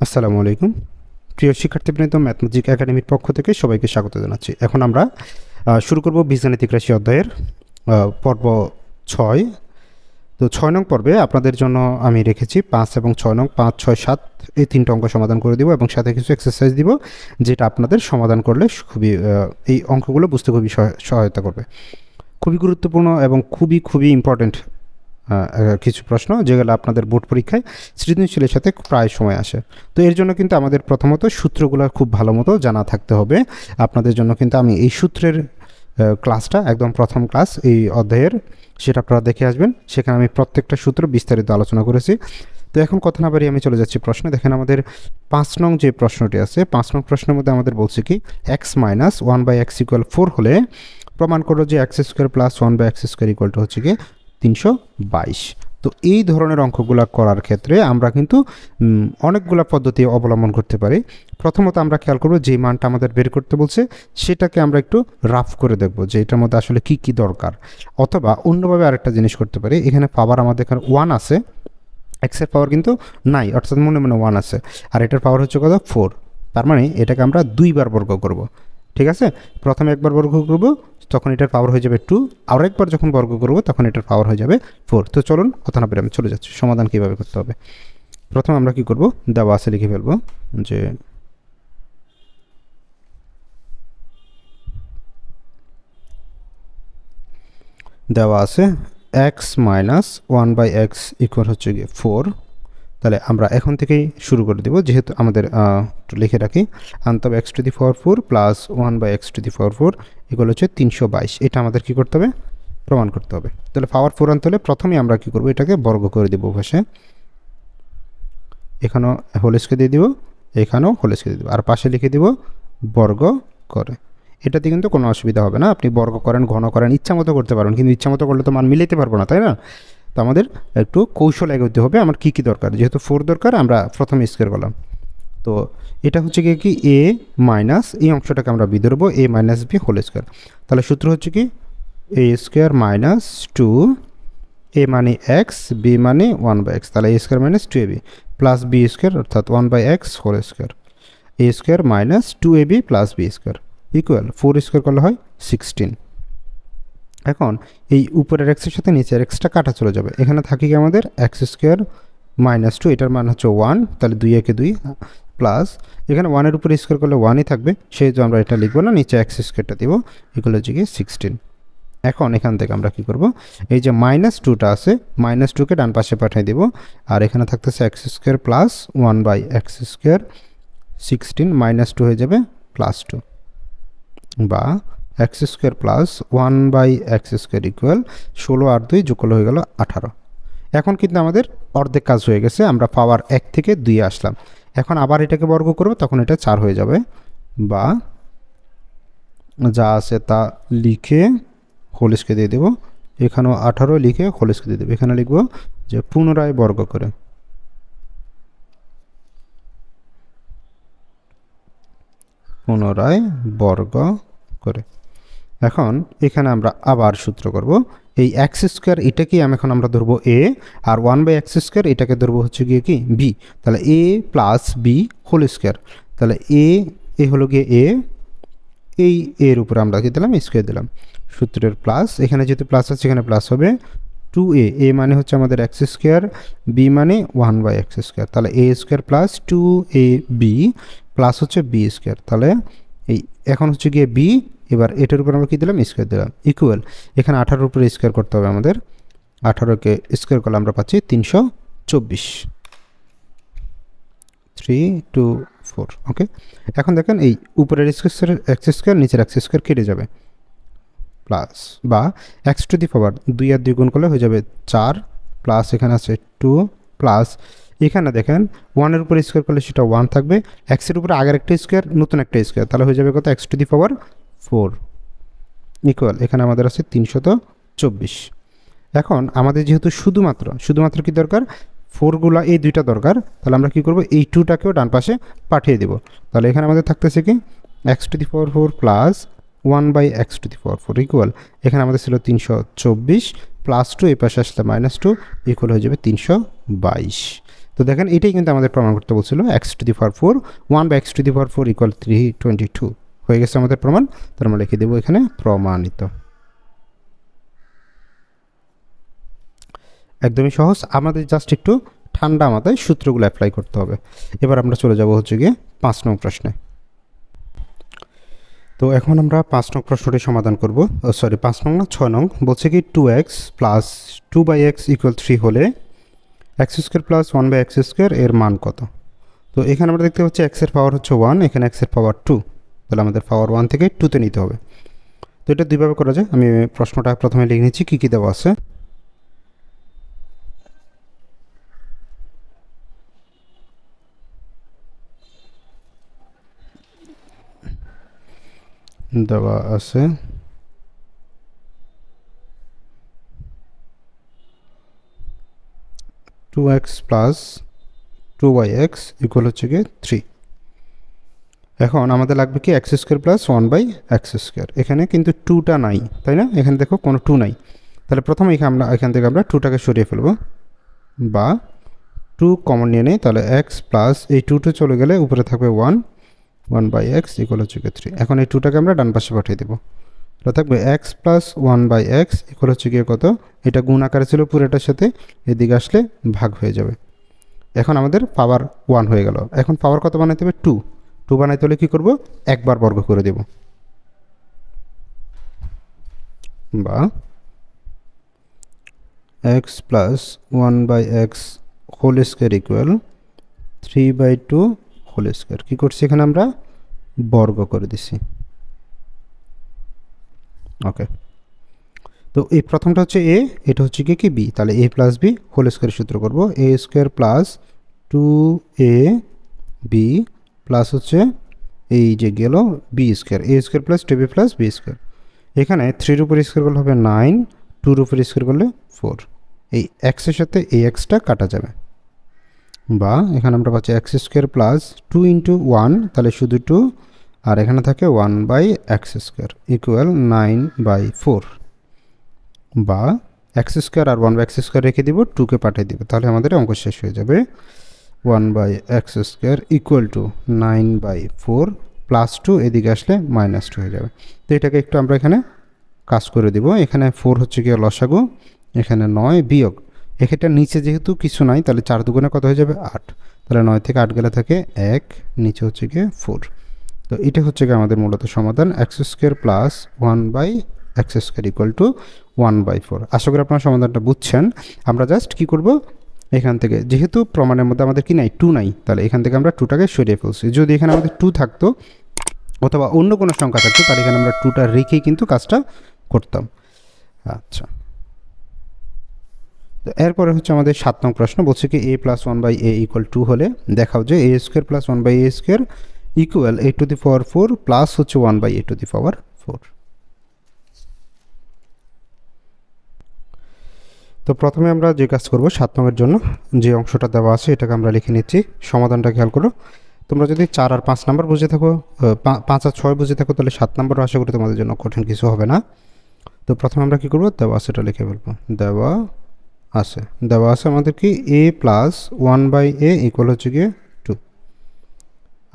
আসসালামু আলাইকুম। প্রিয় শিক্ষার্থীবৃন্দ ম্যাথমেটিক একাডেমির পক্ষ থেকে সবাইকে স্বাগত জানাচ্ছি। এখন আমরা শুরু করব বীজগাণিতিক রাশি অধ্যায়ের পর্ব ছয়। তো ছয় নং পর্বে আপনাদের জন্য আমি রেখেছি পাঁচ এবং ছয় নং, পাঁচ, ছয়, সাত, এই তিনটা অঙ্ক সমাধান করে দিব এবং সাথে কিছু এক্সারসাইজ দিব, যেটা আপনাদের সমাধান করলে খুবই এই অঙ্কগুলো বুঝতে খুবই সহায়- সহায়তা করবে। খুবই গুরুত্বপূর্ণ এবং খুবই খুবই ইম্পর্ট্যান্ট কিছু প্রশ্ন যেগুলো আপনাদের বোর্ড পরীক্ষায় সৃজনশীলের সাথে প্রায় সময় আসে। তো এর জন্য কিন্তু আমাদের প্রথমত সূত্রগুলো খুব ভালো মতো জানা থাকতে হবে। আপনাদের জন্য কিন্তু আমি এই সূত্রের ক্লাসটা, একদম প্রথম ক্লাস, এই অধ্যায়ের সেটা আপনারা দেখে আসবেন। সেখানে আমি প্রত্যেকটা সূত্র বিস্তারিত আলোচনা করেছি। তো এখন কথা না বাড়িয়ে আমি চলে যাচ্ছি প্রশ্নে। দেখেন আমাদের পাঁচ নং যে প্রশ্নটি আছে, পাঁচ নং প্রশ্নের মধ্যে আমাদের বলছে কি X minus one by X equal four হলে প্রমাণ করো যে X square plus one by X square equal to হচ্ছে কি তিনশো বাইশ। তো এই ধরনের অঙ্কগুলা করার ক্ষেত্রে আমরা কিন্তু অনেকগুলা পদ্ধতি অবলম্বন করতে পারি। প্রথমত আমরা খেয়াল করব যে মানটা আমাদের বের করতে বলছে, সেটাকে আমরা একটু রাফ করে দেখব যে এটার মধ্যে আসলে কি কি দরকার। অথবা অন্যভাবে আরেকটা জিনিস করতে পারি, এখানে পাওয়ার আমাদের এখানে ওয়ান আছে এক্সের পাওয়ার কিন্তু নাই, অর্থাৎ মনে মনে ওয়ান আছে। আর এটার পাওয়ার হচ্ছে কত? ফোর। তার মানে এটাকে আমরা দুইবার বর্গ করব, ঠিক আছে? প্রথমে একবার বর্গ করব তখন এটার পাওয়ার হয়ে যাবে টু আর একবার যখন বর্গ করব, তখন এটার পাওয়ার হয়ে যাবে ফোর তো চলুন কথা না আমি চলে যাচ্ছি। সমাধান কীভাবে করতে হবে? প্রথমে আমরা কি করব? দেওয়া আছে লিখে ফেলব যে দেওয়া আছে X minus one by X equal হচ্ছে গিয়ে ফোর তাহলে আমরা এখন থেকেই শুরু করে দেবো, যেহেতু আমাদের লিখে রাখি। আনতে হবে X to the four four plus one by X to the power four এগুলো হচ্ছে তিনশো বাইশ। এটা আমাদের কী করতে হবে? প্রমাণ করতে হবে। তাহলে পাওয়ার ফোর আনতে হলে প্রথমেই আমরা কী করব? এটাকে বর্গ করে দেবো পাশে এখানেও হোলেসকে দিয়ে দিব, এখানেও হোলেসকে দিয়ে দিব। আর পাশে লিখে দিব বর্গ করে। এটাতে কিন্তু কোনো অসুবিধা হবে না। আপনি বর্গ করেন, ঘন করেন ইচ্ছা মতো করতে পারেন কিন্তু ইচ্ছা মতো করলে তো মান মিলাইতে পারব না, তাই না? তো আমাদের একটু কৌশল এগোতে হবে, আমার কী কী দরকার? যেহেতু ফোর দরকার, আমরা প্রথমে স্কোয়ার করলাম তো এটা হচ্ছে কি কি? এ মাইনাস এই অংশটাকে আমরা বি ধরবো A minus B whole square তাহলে সূত্র হচ্ছে কি? A square minus two A মানে এক্স বি মানে ওয়ান বাই এক্স তাহলে A square minus two A B plus B square অর্থাৎ one by X whole square A square minus two A B plus B square equal four square করলে হয় sixteen এখন এই উপরের এক্সের সাথে নিচের এক্সটা কাটা চলে যাবে। এখানে থাকি কি আমাদের? এক্স স্কোয়ার মাইনাস টু এটার মান হচ্ছে ওয়ান তাহলে দুই একে দুই প্লাস এখানে ওয়ানের উপরে স্কোয়ার করলে ওয়ানই থাকবে, সেহেতু আমরা এটা লিখব না, নিচে এক্স স্কোয়ারটা দিব এগুলো হচ্ছে গিয়ে সিক্সটিন এখন এখান থেকে আমরা কি করব? এই যে মাইনাস টুটা আছে মাইনাস টুকে ডান পাশে পাঠিয়ে দেব, আর এখানে থাকতেছে X square plus one by X square sixteen minus two হয়ে যাবে প্লাস টু বা X square plus one by X square equal ষোলো আর দুই যোগ হয়ে গেল আঠারো। এখন কিন্তু আমাদের অর্ধেক কাজ হয়ে গেছে, আমরা পাওয়ার এক থেকে দুই আসলাম। এখন আবার এটাকে বর্গ করব, তখন এটা চার হয়ে যাবে বা যা আছে তা লিখে হোলিসকে দিয়ে দেবো। এখানেও আঠারো লিখে হোলিসকে দিয়ে দেবো। এখানে লিখব যে পুনরায় বর্গ করে পুনরায় বর্গ করে। এখন এখানে আমরা আবার সূত্র করব। এই এক্স স্কোয়ার এটাকেই আমি এখন আমরা ধরবো এ আর ওয়ান বাই এক্স স্কোয়ার এটাকে ধরবো হচ্ছে গিয়ে কি? বি তাহলে A plus B whole square তাহলে এ এ হলো গিয়ে এ এই এর উপরে আমরা কি দিলাম? স্কোয়ার দিলাম। সূত্রের প্লাস এখানে যেহেতু প্লাস আছে এখানে প্লাস হবে টু এ এ মানে হচ্ছে আমাদের এক্স স্কোয়ার বি মানে ওয়ান বাই এক্স স্কোয়ার তাহলে A square plus two A B plus হচ্ছে বি স্কোয়ার তাহলে এই, এখন হচ্ছে গিয়ে বি এবার এটার উপর আমরা কী দিলাম? স্কোয়ার দিলাম। ইকুয়াল এখানে আঠারোর উপরে স্কোয়ার করতে হবে আমাদের। আঠারোকে স্কোয়ার করলে আমরা পাচ্ছি তিনশো চব্বিশ। থ্রি টু ফোর ওকে এখন দেখেন এই উপরের স্কোয়ার এক্স স্কোয়ার নিচের এক্স স্কোয়ার কেটে যাবে। প্লাস বা এক্স টু দি পাওয়ার দুই আর দুই গুণ করলে হয়ে যাবে চার। প্লাস এখানে আছে টু প্লাস এখানে দেখেন ওয়ানের উপরে স্কোয়ার করলে সেটা ওয়ান থাকবে। এক্সের উপরে আগের একটা স্কোয়ার নতুন একটা স্কোয়ার তাহলে হয়ে যাবে কত? X to the power four. Equal এখানে আমাদের আছে তিনশত চব্বিশ। এখন আমাদের যেহেতু শুধুমাত্র শুধুমাত্র কি দরকার? ফোরগুলা এই দুইটা দরকার, তাহলে আমরা কি করব? এই টুটাকেও ডান পাশে পাঠিয়ে দেব। তাহলে এখানে আমাদের থাকতেছে কি? X to the power four plus one by X to the power four equal এখানে আমাদের ছিল তিনশো চব্বিশ প্লাস টু এই পাশে আসলে মাইনাস টু ইকুয়াল হয়ে যাবে তিনশো বাইশ। তো দেখেন, এটাই কিন্তু আমাদের প্রমাণ করতে বলছিল X to the power four one by X to the power four equal three twenty two হয়ে গেছে আমাদের প্রমাণ। তার আমরা লিখে দেবো এখানে প্রমাণিত। একদমই সহজ। আমাদের জাস্ট একটু ঠান্ডা মাথায় সূত্রগুলো অ্যাপ্লাই করতে হবে। এবার আমরা চলে যাব হচ্ছে গিয়ে পাঁচ নং প্রশ্নে। তো এখন আমরা পাঁচ নং প্রশ্নটি সমাধান করব। সরি পাঁচ নং না, ছয় নং। বলছে কি two X plus two by X equal three হলে X square plus one by X square এর মান কত? তো এখানে আমরা দেখতে পাচ্ছি এক্সের পাওয়ার হচ্ছে ওয়ান এখানে এক্সের পাওয়ার টু তাহলে আমাদের পাওয়ার ওয়ান থেকে টুতে নিতে হবে। তো এটা দুইভাবে করা যায়। আমি প্রশ্নটা প্রথমে লিখে নিচ্ছি, কী কী দেওয়া আছে। দেওয়া আছে। Two X plus two Y X equal হচ্ছে গিয়ে থ্রি এখন আমাদের লাগবে কি X square plus one by X square এখানে কিন্তু টুটা নাই, তাই না? এখানে দেখো কোনো টু নাই। তাহলে প্রথমে এখানে আমরা এখান থেকে আমরা টুটাকে সরিয়ে ফেলব। বা টু কমন নিয়ে নেই, তাহলে এক্স প্লাস এই টুটু চলে গেলে উপরে থাকবে one one by X equal হচ্ছে গিয়ে থ্রি এখন এই টুটাকে আমরা ডান পাশে পাঠিয়ে দেবো। এটা থাকবে X plus one by X equal হচ্ছে গিয়ে কত? এটা গুণ আকারে ছিল পুরোটার সাথে, এদিকে আসলে ভাগ হয়ে যাবে। এখন আমাদের পাওয়ার ওয়ান হয়ে গেল। এখন পাওয়ার কত বানাইতে হবে? টু টু বানাইতে হলে কী করব? একবার বর্গ করে দেব। বা X plus one by X whole square equal three by two whole square কী করছি এখানে আমরা? বর্গ করে দিছি। ওকে তো এই প্রথমটা হচ্ছে এ এটা হচ্ছে কি কি? বি তাহলে A plus B whole square সূত্র করব। A square plus two A B plus হচ্ছে এই যে গেল B square A square plus two B plus B square এখানে থ্রির উপর স্কোয়ার করলে হবে নাইন টুর উপর স্কোয়ার করলে ফোর এই এক্সের সাথে এই এক্সটা কাটা যাবে। বা এখানে আমরা পাচ্ছি X square plus two into one তাহলে শুধু টু আর এখানে থাকে one by X square equal nine by four বা এক্স স্কোয়ার আর ওয়ান বাই এক্স স্কোয়ার রেখে দিব টুকে পাঠিয়ে দিব, তাহলে আমাদের অঙ্ক শেষ হয়ে যাবে। One by X square equal two nine by four plus two এদিকে আসলে মাইনাস টু হয়ে যাবে। তো এটাকে একটু আমরা এখানে কাজ করে দিব। এখানে ফোর হচ্ছে গিয়ে লসাগু, এখানে নয় বিয়োগ। এক্ষেত্রে নিচে যেহেতু কিছু নাই, তাহলে চার দুগুণে কত হয়ে যাবে? আট। তাহলে নয় থেকে আট গেলে থাকে এক, নিচে হচ্ছে গিয়ে ফোর তো এটা হচ্ছে গিয়ে আমাদের মূলত সমাধান। X square plus one by X square equal two one by four আশা করি আপনারা সমাধানটা বুঝছেন। আমরা জাস্ট কী করব? এখান থেকে। যেহেতু প্রমাণের মধ্যে আমাদের কি নাই? টু নাই। তাহলে এখান থেকে আমরা টুটাকে সরিয়ে ফেলছি। যদি এখানে আমাদের টু থাকতো, অথবা অন্য কোনো সংখ্যা থাকতো, তাহলে এখানে আমরা টুটা রেখেই কিন্তু কাজটা করতাম। আচ্ছা। তো এরপরে হচ্ছে আমাদের সাত নং প্রশ্ন। বলছে কি A plus one by A equal two হলে দেখাও যে A square plus one by A square equal A to the power four plus হচ্ছে one by A to the power four তো প্রথমে আমরা যে কাজ করব সাত নম্বরের জন্য, যে অংশটা দেওয়া আছে এটাকে আমরা লিখে নিচ্ছি, সমাধানটা খেয়াল করো। তোমরা যদি চার আর পাঁচ নাম্বার বুঝে থাকো পাঁচ আর ছয় বুঝে থাকো, তাহলে সাত নাম্বারও আশা করি তোমাদের জন্য কঠিন কিছু হবে না। তো প্রথমে আমরা কী করব? দেওয়া আছে এটা লিখে ফেলব। দেওয়া আছে। দেওয়া আছে আমাদের কি? A plus one by A equal হচ্ছে গিয়ে টু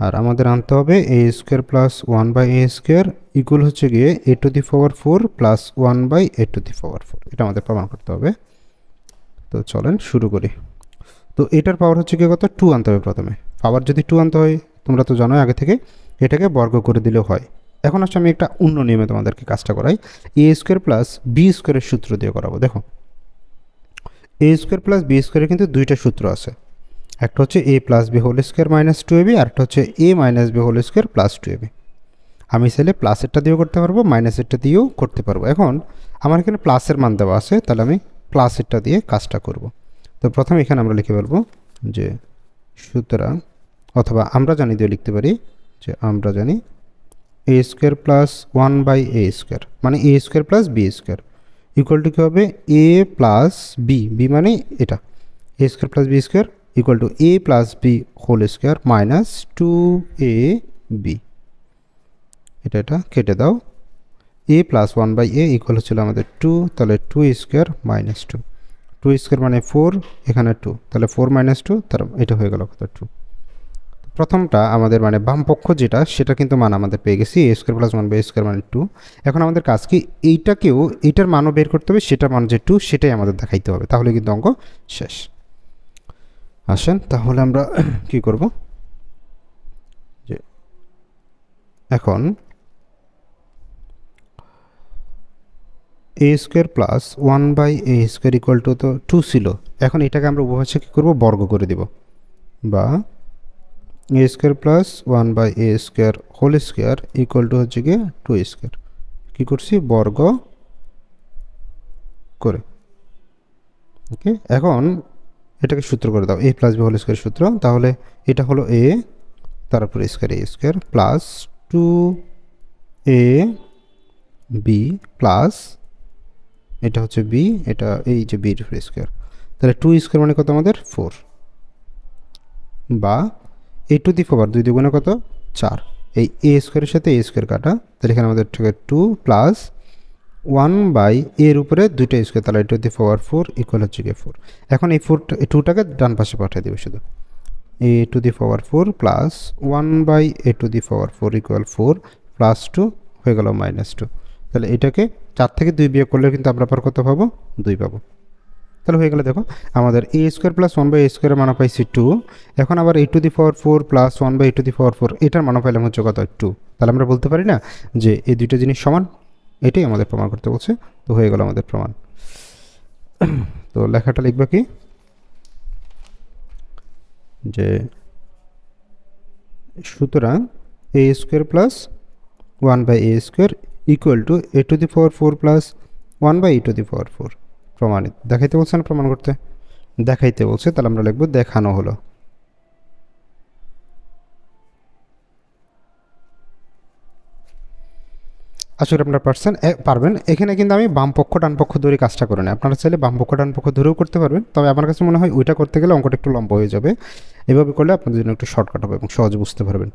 আর আমাদের আনতে হবে A square plus one by A square equal হচ্ছে গিয়ে A to the power four plus one by A to the power four এটা আমাদের প্রমাণ করতে হবে। তো চলেন শুরু করি। তো এটার পাওয়ার হচ্ছে গিয়ে কত? টু আনতে হবে প্রথমে। পাওয়ার যদি টু আনতে হয়, তোমরা তো জানো আগে থেকে, এটাকে বর্গ করে দিলেও হয়। এখন আসলে আমি একটা অন্য নিয়মে তোমাদেরকে কাজটা করাই। এ স্কোয়ার প্লাস বি স্কোয়ারের সূত্র দিয়ে করাবো। দেখো এ স্কোয়ার প্লাস বি স্কোয়ারের কিন্তু দুইটা সূত্র আছে। একটা হচ্ছে a plus b whole square minus two a b আর একটা হচ্ছে a minus b whole square plus two a b আমি চাইলে প্লাসেরটা দিয়েও করতে পারব মাইনাসেরটা দিয়েও করতে পারব। এখন, আমার এখানে প্লাসের মান দেওয়া আছে, তাহলে আমি প্লাসেরটা দিয়ে কাজটা করব। তো প্রথমে এখানে আমরা লিখে ফেলব যে সুতরাং, অথবা আমরা জানি দিয়ে লিখতে পারি যে আমরা জানি a square plus one by a square মানে a square plus b square equal to কী হবে? এ প্লাস বি বি মানে এটা। A square plus b square equal to a plus b whole square minus two a b এটা এটা কেটে দাও। A plus one by a equal হচ্ছিল আমাদের two তাহলে two square minus two two square মানে ফোর এখানে টু তাহলে ফোর মাইনাস টু তার এটা হয়ে গেল কত টু প্রথমটা আমাদের মানে বাম পক্ষ যেটা, সেটা কিন্তু মান আমাদের পেয়ে গেছি a square plus one by square মানে টু এখন আমাদের কাজ কি, এইটাকেও, এইটার মানও বের করতে হবে, সেটার মান যে টু সেটাই আমাদের দেখাইতে হবে। তাহলে কিন্তু অঙ্ক শেষ। আসেন, তাহলে আমরা কি করব? যে এখন a square plus one by a square equal to তো টু ছিল। এখন এটাকে আমরা উপভাষা কী করব? বর্গ করে দিব। বা a square plus one by a square whole square equal to হচ্ছে গিয়ে টু স্কোয়ার কী করছি? বর্গ করে। ওকে এখন এটাকে সূত্র করে দাও। A plus b whole square সূত্র। তাহলে এটা হলো এ তারপর square a square plus two a b plus এটা হচ্ছে বি এটা এই যে বির স্কোয়ার তাহলে টু স্কোয়ার মানে কত আমাদের? ফোর বা এ টু দি পাওয়ার দুই দুগুণে কত? চার। এই এ স্কোয়ারের সাথে এ স্কোয়ার কাটা, তাহলে এখানে আমাদের থেকে টু প্লাস ওয়ান বাই এর উপরে দুইটা স্কোয়ার তাহলে to the power four equal হচ্ছে গিয়ে ফোর এখন এই ফোর টুটাকে ডান পাশে পাঠিয়ে দেবে শুধু। A to the power four plus one by a to the power four equal four plus two হয়ে গেল মাইনাস টু তাহলে এটাকে চার থেকে দুই বিয়োগ করলে কিন্তু আমরা পর কত পাবো? দুই পাবো। তাহলে হয়ে গেলে দেখো, আমাদের a square plus one by a স্কোয়ারের মানা পাইছি টু এখন আবার a to the power four plus one by a to the power four এটার মানা পাইলাম হচ্ছে কত? টু তাহলে আমরা বলতে পারি না যে এই দুইটা জিনিস সমান, এটাই আমাদের প্রমাণ করতে বলছে। তো হয়ে গেল আমাদের প্রমাণ। তো লেখাটা লিখবে কি? যে সুতরাং a square plus one by a square equal to a to the power four plus one by a to the power four প্রমাণিত। দেখাইতে বলছে না প্রমাণ করতে? দেখাইতে বলছে, তাহলে আমরা লিখব দেখানো হলো। করি আপনারা পারছেন পারবেন। এখানে কিন্তু আমি বাম পক্ষ, ডান পক্ষ ধরে কাজটা করে নিই। আপনারা চাইলে বাম পক্ষ, ডান পক্ষ ধরেও করতে পারবেন। তবে আমার কাছে মনে হয় ওইটা করতে গেলে অঙ্কটা একটু লম্বা হয়ে যাবে। এভাবে করলে আপনাদের জন্য একটু শর্টকাট হবে এবং সহজে বুঝতে পারবেন।